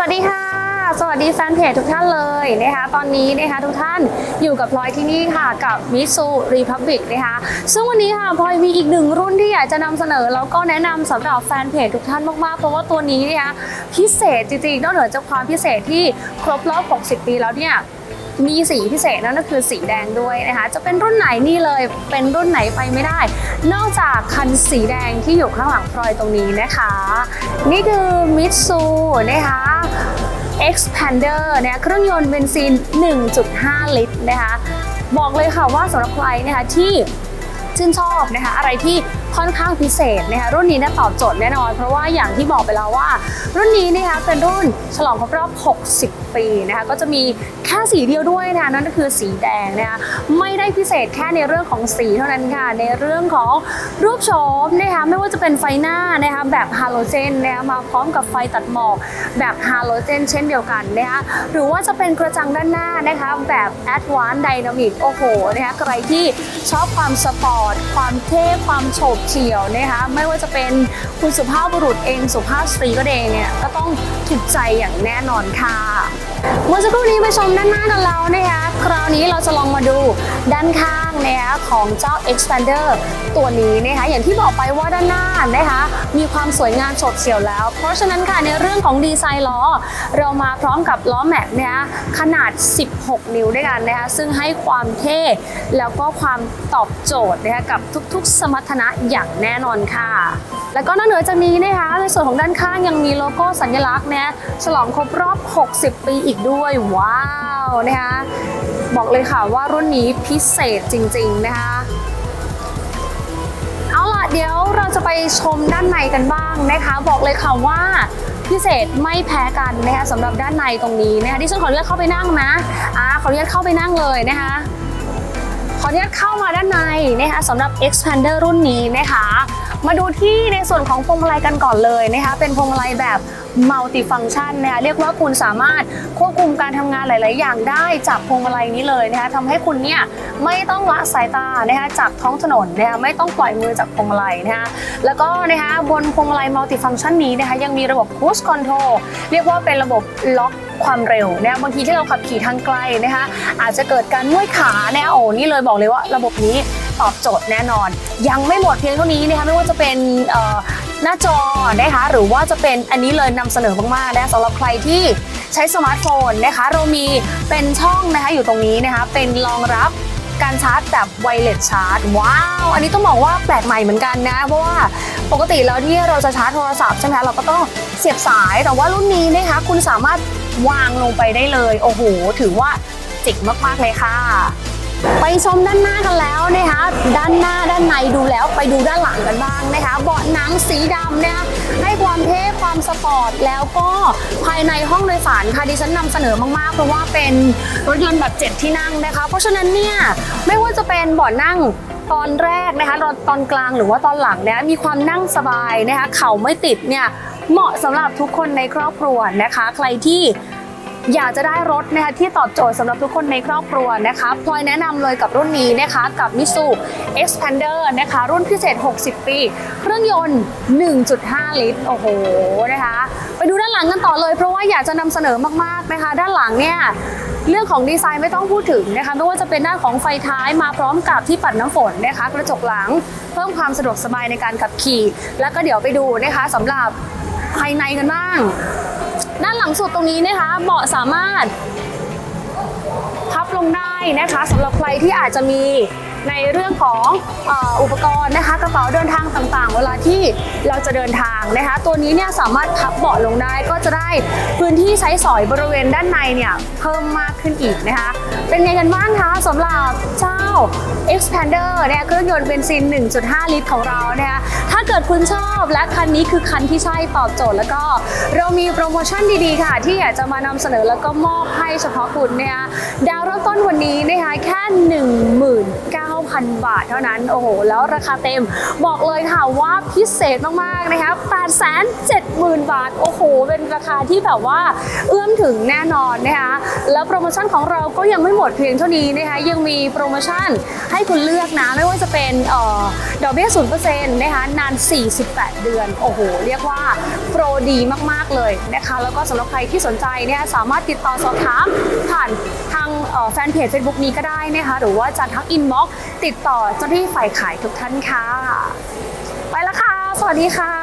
วัสดีค่ะ สวัสดีแฟนเพจทุกท่านเลยนะคะ ตอนนี้นะคะทุกท่านอยู่กับพลอยที่นี่ค่ะกับมิซูรีพับบิกนะคะ ซึ่งวันนี้ค่ะพลอยมีอีกหนึ่งรุ่นที่อยากจะนำเสนอ แล้วก็แนะนำสำหรับแฟนเพจทุกท่านมากๆ เพราะว่าตัวนี้นะคะพิเศษจริงๆนอกเหนือจากความพิเศษที่ครบรอบ 60 ปีแล้วเนี่ย มีสีพิเศษนั่นก็คือสีแดงด้วยนะคะ จะเป็นรุ่นไหนนี่เลยเป็นรุ่นไหนไปไม่ได้ นอกจากคันสีแดงที่อยู่ข้างหลังพลอยตรงนี้นะคะ นี่คือมิตซูนะคะ Expander เนี่ยเครื่องยนต์เบนซิน 1.5 ลิตรนะคะบอกเลยค่ะว่าสำหรับใครนะคะที่ชื่นชอบนะคะอะไรที่ค่อนข้างพิเศษนะคะรุ่นนี้น่ตอบโจทย์แน่นอน เพราะว่าอย่างที่บอกไปแล้วว่า รุ่นนี้นะคะเป็นรุ่นฉลองครบรอบ ปีนะคะก็จะมีแค่สีเดียวด้วยนะคะนั่นก็คือสีแดงนะคะไม่ได้พิเศษแค่ในเรื่องของสีเท่านั้นค่ะในเรื่องของรูปโฉมนะคะไม่ว่าจะเป็นไฟหน้านะคะแบบฮาโลเจนนะคะมาพร้อมกับไฟตัดหมอกแบบฮาโลเจนเช่นเดียวกันนะคะหรือว่าจะเป็นกระจังด้านหน้านะคะแบบ Advanced Dynamic โอ้โหนะคะใครที่ชอบความสปอร์ตความเท่ความโฉบเฉี่ยวนะคะไม่ว่าจะเป็นคุณสุภาพบุรุษเองสุภาพสตรีก็เองเนี่ยก็ต้องถูกใจอย่างแน่นอนค่ะ เมื่อสักครู่นี้ไปชมด้านหน้ากันแล้วนะคะคราวนี้เราจะลองมาดูด้านข้างนะคะของเจ้า Expander ตัวนี้นะคะอย่างที่บอกไปว่าด้านหน้านะคะมีความสวยงามโฉบเฉียวแล้ว เพราะฉะนั้นค่ะในเรื่องของดีไซน์ล้อ เรามาพร้อมกับล้อแม็กนะคะขนาด 16 นิ้วด้วยกันนะคะซึ่งให้ความเท่แล้วก็ความตอบโจทย์นะคะกับทุกๆ สมรรถนะอย่างแน่นอนค่ะ แล้วก็นอกเหนือจากนี้นะคะในส่วนของด้านข้างยังมีโลโก้สัญลักษณ์นะฉลองครบรอบ 60 ปีอีกด้วย ว้าวนะคะบอกเลยค่ะว่ารุ่นนี้พิเศษจริงๆนะคะเอาล่ะเดี๋ยวเราจะไปชมด้านในกันบ้างนะคะ บอกเลยค่ะว่าพิเศษไม่แพ้กันนะคะสำหรับด้านในตรงนี้นะคะที่ฉันขออนุญาตเข้าไปนั่งนะอ่าขออนุญาตเข้าไปนั่งเลยนะคะขออนุญาตเข้ามาด้านในนะคะสำหรับ Expander รุ่นนี้นะคะ มาดูที่ในส่วนของพวงมาลัยกันก่อนเลยนะคะ เป็นพวงมาลัยแบบ multi function นะคะเรียกว่าคุณสามารถควบคุมการทำงานหลาย ๆ อย่างได้จากพวงมาลัยนี้เลยนะคะทำให้คุณเนี่ยไม่ต้องละสายตานะคะจากท้องถนนนะคะไม่ต้องปล่อยมือจากพวงมาลัยนะคะแล้วก็นะคะบนพวงมาลัย multi function นี้นะคะยังมีระบบ cruise control เรียกว่าเป็นระบบล็อกความเร็วนะคะบางทีที่เราขับขี่ทางไกลนะคะอาจจะเกิดการมื่อยขานะโอ้นี่เลยบอกเลยว่าระบบนี้ ตอบโจทย์แน่นอน ยังไม่หมดเพียงเท่านี้นะคะไม่ว่าจะเป็นหน้าจอนะคะหรือว่าจะเป็นอันนี้เลยนำเสนอมากๆนะสำหรับใครที่ใช้สมาร์ทโฟนนะคะเรามีเป็นช่องนะคะอยู่ตรงนี้นะคะเป็นรองรับการชาร์จแบบไวเลสชาร์จว้าว อันนี้ต้องบอกว่าแปลกใหม่เหมือนกันนะ เพราะว่าปกติแล้วที่เราจะชาร์จโทรศัพท์ใช่ไหมเราก็ต้องเสียบสายแต่ว่ารุ่นนี้นะคะคุณสามารถวางลงไปได้เลย โอ้โห ถือว่าเจ๋งมาก ๆ เลยค่ะ ไปชมด้านหน้ากันแล้วนะคะ ด้านหน้าด้านในดูแล้วไปดูด้านหลังกันบ้างนะคะ เบาะหนังสีดำนะคะให้ความเท่ความสปอร์ตแล้วก็ภายในห้องโดยสารค่ะดิฉันนำเสนอมากๆ เพราะว่าเป็นรถยนต์แบบเจ็ดที่นั่งนะคะ เพราะฉะนั้นเนี่ยไม่ว่าจะเป็นเบาะนั่งตอนแรกนะคะตอนตอนกลางหรือว่าตอนหลังเนี่ยมีความนั่งสบายนะคะเข่าไม่ติดเนี่ยเหมาะสำหรับทุกคนในครอบครัวนะคะ ใครที่ อยากจะได้รถนะคะที่ตอบโจทย์สำหรับทุกคนในครอบครัวนะคะพลอยแนะนำเลยกับรุ่นนี้นะคะกับ m i s u Expander นะคะรุ่นพิเศษ 60 ปี เครื่องยนต์ 1.5 ลิตร โอ้โหนะคะไปดูด้านหลังกันต่อเลย เพราะว่าอยากจะนำเสนอมากๆนะคะด้านหลังเนี่ยเรื่องของดีไซน์ไม่ต้องพูดถึงนะคะไม่ว่าจะเป็นด้านของไฟท้ายมาพร้อมกับที่ปัดน้ำฝนนะคะกระจกหลังเพิ่มความสะดวกสบายในการขับขี่ แล้วก็เดี๋ยวไปดูนะคะสำหรับภายในกันบ้าง ด้านหลังสุดตรงนี้นะคะเบาะสามารถพับลงได้นะคะสำหรับใครที่อาจจะมี ในเรื่องของอออุปกรณ์นะคะกระเป๋าเดินทางต่างๆ เวลาที่เราจะเดินทางนะคะ ตัวนี้เนี่ยสามารถพับเบาะลงได้ก็จะได้พื้นที่ใช้สอยบริเวณด้านในเนี่ยเพิ่มมากขึ้นอีกนะคะ เป็นไงกันบ้างคะสำหรับเจ้า Expander เนี่ยเครื่องยนต์เบนซิน 1.5 ลิตรของเราเนี่ยถ้าเกิดคุณชอบและคันนี้คือคันที่ใช่ตอบโจทย์แล้วก็เรามีโปรโมชั่นดีๆค่ะ ที่อยากจะมานำเสนอแล้วก็มอบให้เฉพาะคุณเนี่ยดาวเริ่มต้นวันนี้นะคะแค่ 19,000 9,000 บาทเท่านั้น โอ้โห แล้วราคาเต็มบอกเลยค่ะว่าพิเศษมากๆนะคะ870,000 บาท โอ้โห เป็นราคาที่แบบว่าเอื้อมถึงแน่นอนนะคะแล้วโปรโมชั่นของเราก็ยังไม่หมดเพียงเท่านี้นะคะยังมีโปรโมชั่นให้คุณเลือกนะไม่ว่าจะเป็นออดอกเบี้ย0%นะคะนาน 48 เดือน โอ้โห เรียกว่าโปรดีมากๆเลยนะคะแล้วก็สำหรับใครที่สนใจเนี่ยสามารถติดต่อสอบถามผ่านทางแฟนเพจ Facebook นี้ก็ได้นะคะหรือว่าจะทักอินบ็อกติดต่อเจ้าหน้าที่ฝ่ายขายทุกท่านค่ะ ไปแล้วค่ะ สวัสดีค่ะ